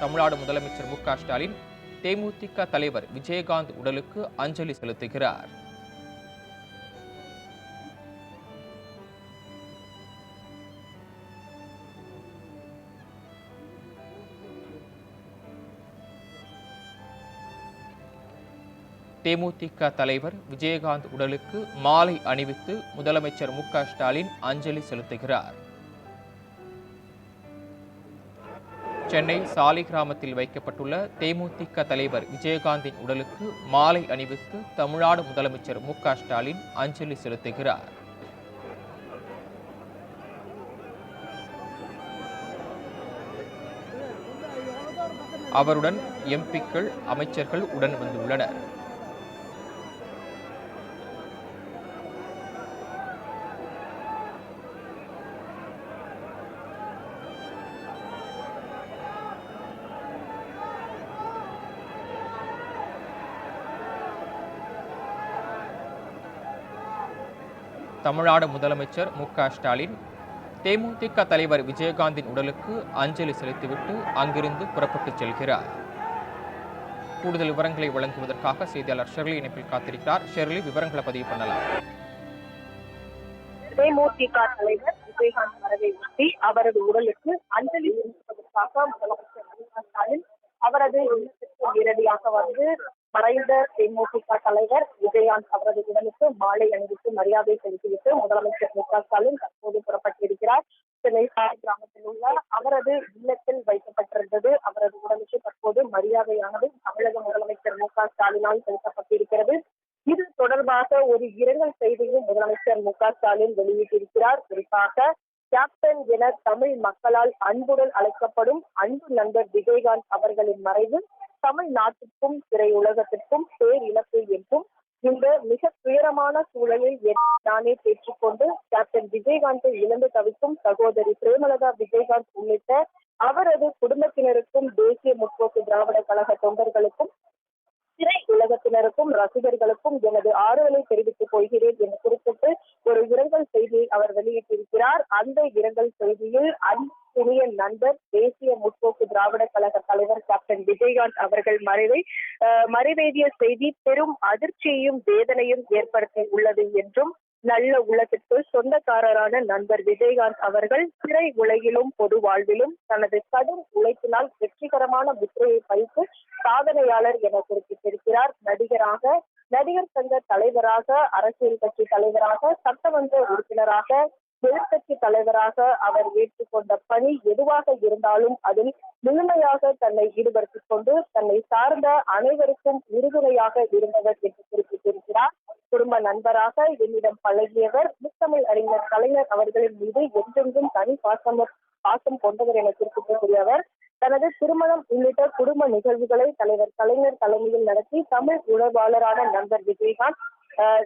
தமிழ்நாடு முதலமைச்சர் மு ஸ்டாலின் தேமுதிக தலைவர் விஜயகாந்த் உடலுக்கு அஞ்சலி செலுத்துகிறார். தேமுதிக தலைவர் விஜயகாந்த் உடலுக்கு மாலை அணிவித்து முதலமைச்சர் மு ஸ்டாலின் அஞ்சலி செலுத்துகிறார். சென்னை சாலிகிராமத்தில் வைக்கப்பட்டுள்ள தேமுதிக தலைவர் விஜயகாந்தின் உடலுக்கு மாலை அணிவித்து தமிழ்நாடு முதலமைச்சர் மு ஸ்டாலின் அஞ்சலி செலுத்துகிறார். அவருடன் எம்பிக்கள் அமைச்சர்கள் உடன் வந்துள்ளனர். தமிழ்நாடு முதலமைச்சர் மு க ஸ்டாலின் தேமுதிக தலைவர் விஜயகாந்தின் உடலுக்கு அஞ்சலி செலுத்திவிட்டு அங்கிருந்து புறப்பட்டு செல்கிறார். கூடுதல் விவரங்களை வழங்குவதற்காக செய்தியாளர் ஷெர்லி இணைப்பில் காத்திருக்கிறார். ஷெர்லி விவரங்களை பதிவு பண்ணலாம். தேமுதிக தலைவர் விஜயகாந்த் வரவை ஒட்டி அவரது உடலுக்கு அஞ்சலி செலுத்துவதற்காக முதலமைச்சர் மு க ஸ்டாலின் அவரது இல்லத்திற்கு நேரடியாக வந்து மறைந்த தேமுதிக தலைவர் விஜயகாந்த் அவரது உடலுக்கு மாலை அணிவித்து மரியாதை செலுத்திவிட்டு முதலமைச்சர் மு க ஸ்டாலின் தற்போது புறப்பட்டிருக்கிறார். சென்னை கிராமத்தில் உள்ள அவரது இல்லத்தில் வைக்கப்பட்டிருந்தது. அவரது உடலுக்கு தற்போது மரியாதையானது தமிழக முதலமைச்சர் மு க ஸ்டாலினால் செலுத்தப்பட்டிருக்கிறது. இது தொடர்பாக ஒரு இரங்கல் செய்தியும் முதலமைச்சர் மு க ஸ்டாலின் வெளியிட்டிருக்கிறார். குறிப்பாக கேப்டன் என தமிழ் மக்களால் அன்புடன் அழைக்கப்படும் அன்பு நண்பர் விஜயகாந்த் அவர்களின் மறைவு தமிழ்நாட்டுக்கும் திரையுலகத்திற்கும் பேரிழப்பு என்றும் இந்த மிக துயரமான சூழலில் என்னை நானே பெற்றுக்கொண்டு கேப்டன் விஜயகாந்தை இழந்து தவிக்கும் சகோதரி பிரேமலதா விஜயகாந்த் உள்ளிட்ட அவரது குடும்பத்தினருக்கும் தேசிய முற்போக்கு திராவிட கழக தொண்டர்களுக்கும் திரை உலகத்தினருக்கும் ரசிகர்களுக்கும் எனது ஆறுதலை தெரிவித்துக் கொள்கிறேன் என்று குறிப்பிட்டு ஒரு இரங்கல் செய்தியை அவர் வெளியிட்டிருக்கிறார். அந்த இரங்கல் செய்தியில் அன்புக்குரிய நண்பர் தேசிய முற்போக்கு திராவிட கழக தலைவர் கேப்டன் விஜயகாந்த் அவர்கள் மறைவை மறைவேதிய செய்தி பெரும் அதிர்ச்சியையும் வேதனையும் ஏற்படுத்தி உள்ளது என்றும் நல்ல உள்ளத்திற்கு சொந்தக்காரரான நண்பர் விஜயகாந்த் அவர்கள் திரை உலகிலும் பொது வாழ்விலும் தனது கடும் உழைப்பினால் வெற்றிகரமான முத்திரையை பதித்து சாதனையாளர் என குறிப்பிட்டிருக்கிறார். நடிகராக நடிகர் சங்க தலைவராக அரசியல் கட்சி தலைவராக சட்டமன்ற உறுப்பினராக எதிர்கட்சி தலைவராக அவர் ஏற்றுக்கொண்ட பணி எதுவாக இருந்தாலும் அதில் முழுமையாக தன்னை ஈடுபடுத்திக் கொண்டு தன்னை சார்ந்த அனைவருக்கும் உறுதுணையாக இருந்தவர் என்று குறிப்பிட்டிருக்கிறார். குடும்ப நண்பராக என்னிடம் பழகியவர் முத்தமிழ் அறிஞர் கலைஞர் அவர்களின் மீது என்றென்றும் தனி பாசம் பாசம் கொண்டவர் என குறிப்பிடக்கூடிய அவர் தனது திருமணம் உள்ளிட்ட குடும்ப நிகழ்வுகளை தலைவர் கலைஞர் தலைமையில் நடத்தி தமிழ் உணர்வாளரான நண்பர் விஜயகாந்த்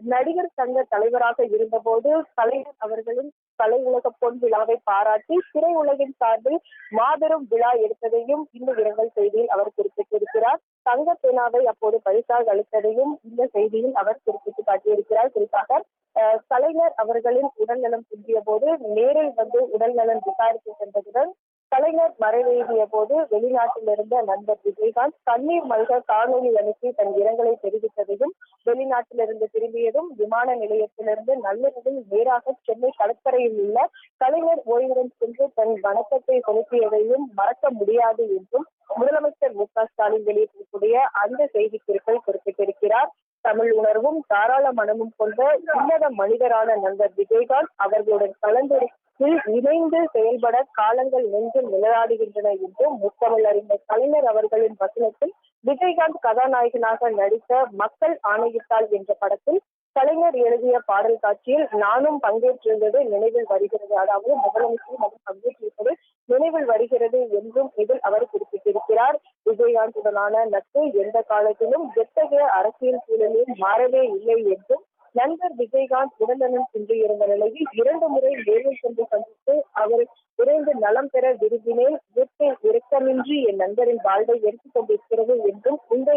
நடிகர் சங்க தலைவராக இருந்தபோது கலைஞர் அவர்களின் கலை உலக பொன் விழாவை பாராட்டி திரை உலகின் சார்பில் மாபெரும் விழா எடுத்ததையும் இந்த இரங்கல் செய்தியில் அவர் குறிப்பிட்டிருக்கிறார். தங்க பேனாவை அப்போது பரிசாக அளித்ததையும் இந்த செய்தியில் அவர் குறிப்பிட்டு காட்டியிருக்கிறார். குறிப்பாக அஹ், கலைஞர் அவர்களின் உடல்நலம் குன்றிய போது நேரில் வந்து உடல்நலம் விசாரித்து சென்றதுடன் கலைஞர் மறைவேறிய போது வெளிநாட்டில் இருந்த நண்பர் விஜயகாந்த் கண்ணீர் மல்க காணொலி அனுப்பி தன் இரங்கலை தெரிவித்ததையும் வெளிநாட்டிலிருந்து திரும்பியதும் விமான நிலையத்திலிருந்து நள்ளிரவில் நேராக சென்னை கடற்கரையில் உள்ள கலைஞர் ஓய்வுடன் சென்று தன் வணக்கத்தை செலுத்தியதையும் மறக்க முடியாது என்றும் முதலமைச்சர் மு க ஸ்டாலின் வெளியிட்டிருக்கூடிய அந்த செய்திக்குறிப்பில் குறிப்பிட்டிருக்கிறார். தமிழ் உணர்வும் தாராள மனமும் கொண்ட உன்னத மனிதரான நண்பர் விஜயகாந்த் அவர்களுடன் கலந்துரைத்து இணைந்து செயல்பட காலங்கள் நெஞ்சில் நிழலாடுகின்றன என்றும் முத்தமிழ் அறிஞர் கலைஞர் அவர்களின் வசனத்தில் விஜயகாந்த் கதாநாயகனாக நடித்த மக்கள் ஆணையிட்டால் என்ற படத்தில் கலைஞர் எழுதிய பாடல் காட்சியில் நானும் பங்கேற்றிருந்தது நினைவில் வருகிறது. அதாவது முதலமைச்சரும் அவர் பங்கேற்றிருப்பது நினைவில் வருகிறது என்றும் இதில் அவர் குறிப்பிட்டிருக்கிறார். விஜயகாந்துடனான நட்பு எந்த காலத்திலும் எத்தகைய அரசியல் சூழலில் மாறவே இல்லை என்றும் நண்பர் விஜயகாந்த் உடல்நலம் குன்றியிருந்த நிலையில் இரண்டு முறை நேரில் சென்று சந்தித்து அவர் விரைந்து நலம் பெற விரும்பினேன். இயற்கை இறக்கமின்றி என் நண்பரின் வாழ்வை எடுத்துக் கொண்டிருக்கிறது என்றும் இந்த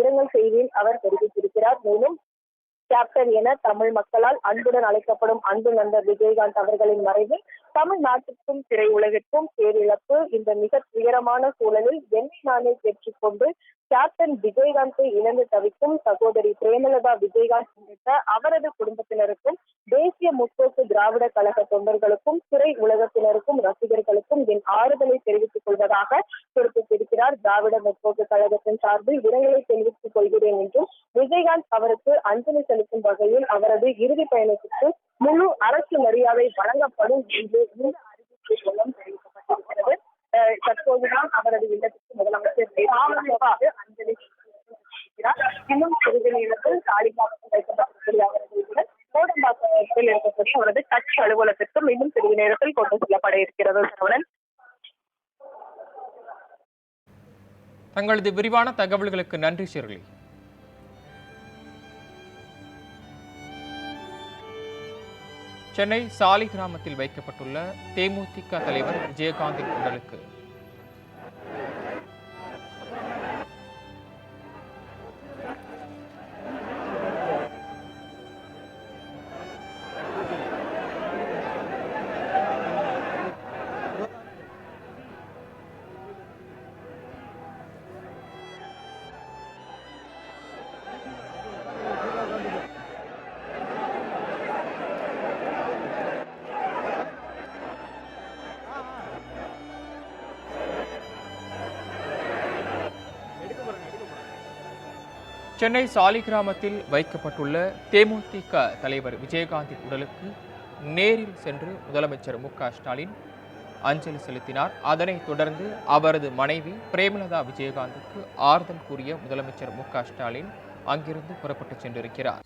இரங்கல் செய்தியில் அவர் தெரிவித்திருக்கிறார். மேலும் கேப்டன் என தமிழ் மக்களால் அன்புடன் அழைக்கப்படும் அன்பு நண்பர் விஜயகாந்த் அவர்களின் மறைவில் தமிழ்நாட்டுக்கும் திரையுலகிற்கும் பேரிழப்பு இந்த மிக துயரமான சூழலில் என்னை நானே பெற்றுக்கொண்டு கேப்டன் விஜயகாந்தை இழந்து தவிக்கும் சகோதரி பிரேமலதா விஜயகாந்த் உள்ளிட்ட அவரது குடும்பத்தினருக்கும் தேசிய முற்போக்கு திராவிட கழக தொண்டர்களுக்கும் திரை உலகத்தினருக்கும் ரசிகர்களுக்கும் என் ஆறுதலை தெரிவித்துக் கொள்வதாக குறிப்பிட்டிருக்கிறார் திராவிட முற்போக்கு கழகத்தின் சார்பில் இரங்கலை தெரிவித்துக் கொள்கிறேன் என்றும் விஜயகாந்த் அவருக்கு அஞ்சலி செலுத்தும் வகையில் அவரது இறுதி பயணத்துக்கு முழு அரசு மரியாதை வழங்கப்படும் என்று இந்த அறிவிப்பு மூலம் தெரிவிக்கப்பட்டிருக்கிறது. தற்போதுதான் அவரது இல்லத்திற்கு முதலமைச்சர் நேரடியாக அஞ்சலி இன்னும் சிறிது நேரத்தில் காளிகாப்பில் வைக்கப்பட்டிருக்கிற அவரது கோடம்பாக்கத்தில் இருக்கக்கூடிய அவரது கட்சி அலுவலகத்திற்கும் இன்னும் சிறிது நேரத்தில் கொண்டு செல்லப்பட இருக்கிறது சரவணன். தங்களது விரிவான தகவல்களுக்கு நன்றி ஷெர்லி. சென்னை சாலை கிராமத்தில் வைக்கப்பட்டுள்ள தேமுதிக தலைவர் விஜயகாந்தின் உடலுக்கு சென்னை சாலிகிராமத்தில் வைக்கப்பட்டுள்ள தேமுதிக தலைவர் விஜயகாந்தின் உடலுக்கு நேரில் சென்று முதலமைச்சர் மு க ஸ்டாலின் அஞ்சலி செலுத்தினார். அதனைத் தொடர்ந்து அவரது மனைவி பிரேமலதா விஜயகாந்துக்கு ஆறுதல் கூறிய முதலமைச்சர் மு க ஸ்டாலின் அங்கிருந்து புறப்பட்டுச் சென்றிருக்கிறார்.